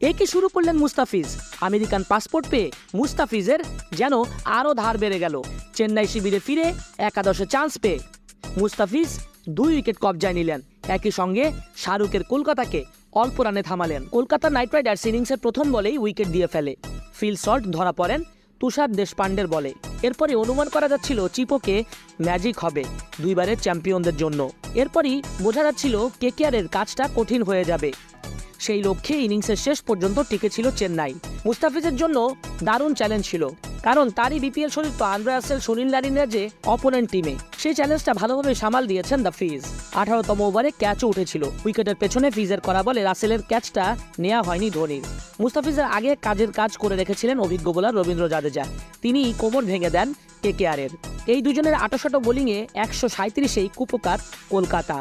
এই কি শুরু করলেন মুস্তাফিজ? আমেরিকান পাসপোর্ট পেয়ে মুস্তাফিজের যেন আরও ধার বেড়ে গেল। চেন্নাই শিবিরে ফিরে একাদশে চান্স পেয়ে মুস্তাফিজ দুই উইকেট কবজায় নিলেন। একই সঙ্গে শাহরুখের কলকাতাকে অল্প রানে থামালেন। কলকাতা নাইট রাইডার্স ইনিংসের প্রথম বলেই উইকেট দিয়ে ফেলে। ফিল শট ধরা পড়েন তুষার দেশপান্ডের বলে। এরপরে অনুমান করা যাচ্ছিল চিপোকে ম্যাজিক হবে দুইবারের চ্যাম্পিয়নদের জন্য। এরপরই বোঝা যাচ্ছিল কেকেআরের কাজটা কঠিন হয়ে যাবে। সেই লক্ষ্যে ইনিংসের শেষ পর্যন্ত টিকেছিল চেন্নাই। মুস্তাফিজের জন্য দারুণ চ্যালেঞ্জ ছিল। কারণ তারই বিপিএল সতীর্থ আন্দ্রে রাসেল সুনীল নারিনের যে অপোনেন্ট টিমে সেই চ্যালেঞ্জটা ভালোভাবে সামাল দিয়েছেন দ্য ফিজ আঠারোতম ওভারে ক্যাচও উঠেছিল। উইকেটের পেছনে ফিজের করা বলে রাসেলের ক্যাচটা নেওয়া হয়নি ধোনির। মুস্তাফিজের আগে কাজের কাজ করে রেখেছিলেন অভিজ্ঞ বোলার রবীন্দ্র জাদেজা। তিনি কোমর ভেঙে দেন কেকেআরের এই দুজনের আটাশট বোলিংয়ে একশো সাঁত্রিশেই কুপকার কলকাতা।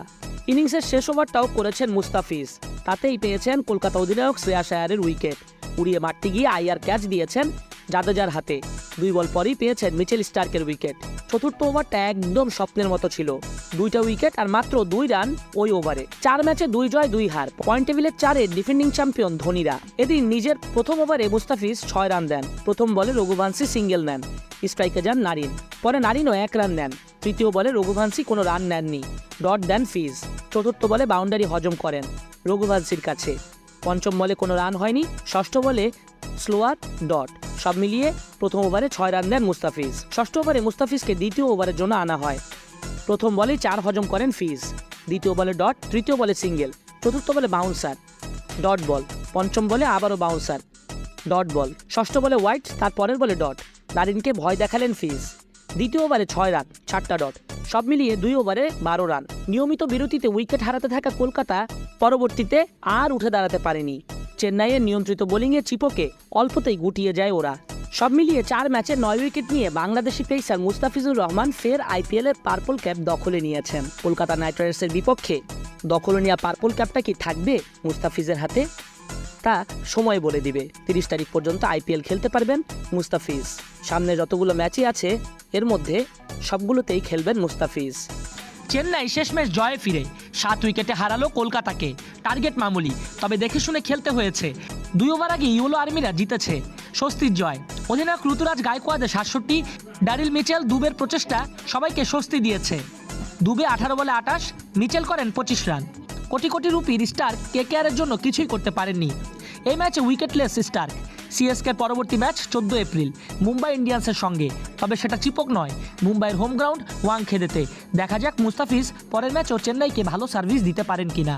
ইনিংসের শেষ ওভারটাও করেছেন মুস্তাফিজ। তাতেই পেয়েছেন কলকাতা অধিনায়ক শ্রেয়াস আয়ারের উইকেট উড়িয়ে মারতে গিয়ে আইয়ার ক্যাচ দিয়েছেন জাদেজার হাতে। দুই বল পরেই পেয়েছেন মিচেল স্টার্কের উইকেট। চতুর্থ ওভারটা একদম স্বপ্নের মতো ছিল। দুইটা উইকেট আর মাত্র দুই রান ওই ওভারে। চার ম্যাচে দুই জয়, দুই হার। পয়েন্ট টেবিলের চারে ডিফেন্ডিং চ্যাম্পিয়ন ধোনিরা। এদিন নিজের প্রথম ওভারে মুস্তাফিজ ছয় রান দেন। প্রথম বলে রঘুবান্সি সিঙ্গেল নেন। স্ট্রাইকে যান নারিন। পরে নারিনও এক রান নেন। তৃতীয় বলে রঘুভান্সি কোনো রান নেননি। ডট দেন ফিজ। চতুর্থ বলে বাউন্ডারি হজম করেন রঘুভান্সির কাছে। পঞ্চম বলে কোনো রান হয়নি। ষষ্ঠ বলে স্লোয়ার ডট। সব মিলিয়ে প্রথম ওভারে ছয় রান দেন মুস্তাফিজ। ষষ্ঠ ওভারে মুস্তাফিজকে দ্বিতীয় ওভারের জন্য আনা হয়। প্রথম বলে চার হজম করেন ফিজ। দ্বিতীয় বলে ডট, তৃতীয় বলে সিঙ্গেল। চতুর্থ বলে বাউন্সার, ডট বল। পঞ্চম বলে আবারও বাউন্সার, ডট বল। ষষ্ঠ বলে হোয়াইট তার পরের বলে ডট। নারিনকে ভয় দেখালেন ফিজ। দ্বিতীয় ওভারে ছয় রান, চারটা ডট। সব মিলিয়ে দুই ওভারে বারো রান। নিয়মিত বিরতিতে উইকেট হারাতে থাকা কলকাতা পরবর্তীতে আর উঠে দাঁড়াতে পারেনি। চেন্নাইয়ের নিয়ন্ত্রিত বোলিংয়ে চিপোকে অল্পতেই গুটিয়ে যায় ওরা। সব মিলিয়ে চার ম্যাচে নয় উইকেট নিয়ে বাংলাদেশি পেসার মুস্তাফিজুর রহমান ফের আইপিএল এর পার্পল ক্যাপ দখলে নিয়েছেন। কলকাতা নাইট রাইডার্সের বিপক্ষে দখলে নেওয়া পার্পল ক্যাপটা কি থাকবে মুস্তাফিজের হাতে? তা সময় বলে দিবে। তিরিশ তারিখ পর্যন্ত আইপিএল খেলতে পারবেন মুস্তাফিজ। সামনে যতগুলো ম্যাচই আছে, এর মধ্যে সবগুলোতেই খেলবেন মুস্তাফিজ। চেন্নাই শেষ ম্যাচ জয়ে ফিরে। সাত উইকেটে হারালো কলকাতাকে। টার্গেট মামুলি, তবে দেখে শুনে খেলতে হয়েছে। দুই ওভার আগে ইউলো আর্মিরা জিতেছে। স্বস্তির জয়। অধিনায়ক ঋতুরাজ গায়কোয়াদের সাতষট্টি, ড্যারিল মিচেল দুবের প্রচেষ্টা সবাইকে স্বস্তি দিয়েছে। দুবে আঠারো বলে আটাশ, মিচেল করেন পঁচিশ রান। কোটি কোটি রুপির স্টার কেকেআরের জন্য কিছুই করতে পারেননি। এই ম্যাচে উইকেটলেস স্টার সিএসকে পরবর্তী ম্যাচ চোদ্দ এপ্রিল। মুম্বাই ইন্ডিয়ান্সের সঙ্গে। তবে সেটা চিপক নয়। মুম্বাইয়ের হোম গ্রাউন্ড ওয়াংখেদেতে। দেখা যাক মুস্তাফিজ পরের ম্যাচও চেন্নাইকে ভালো সার্ভিস দিতে পারেন কিনা।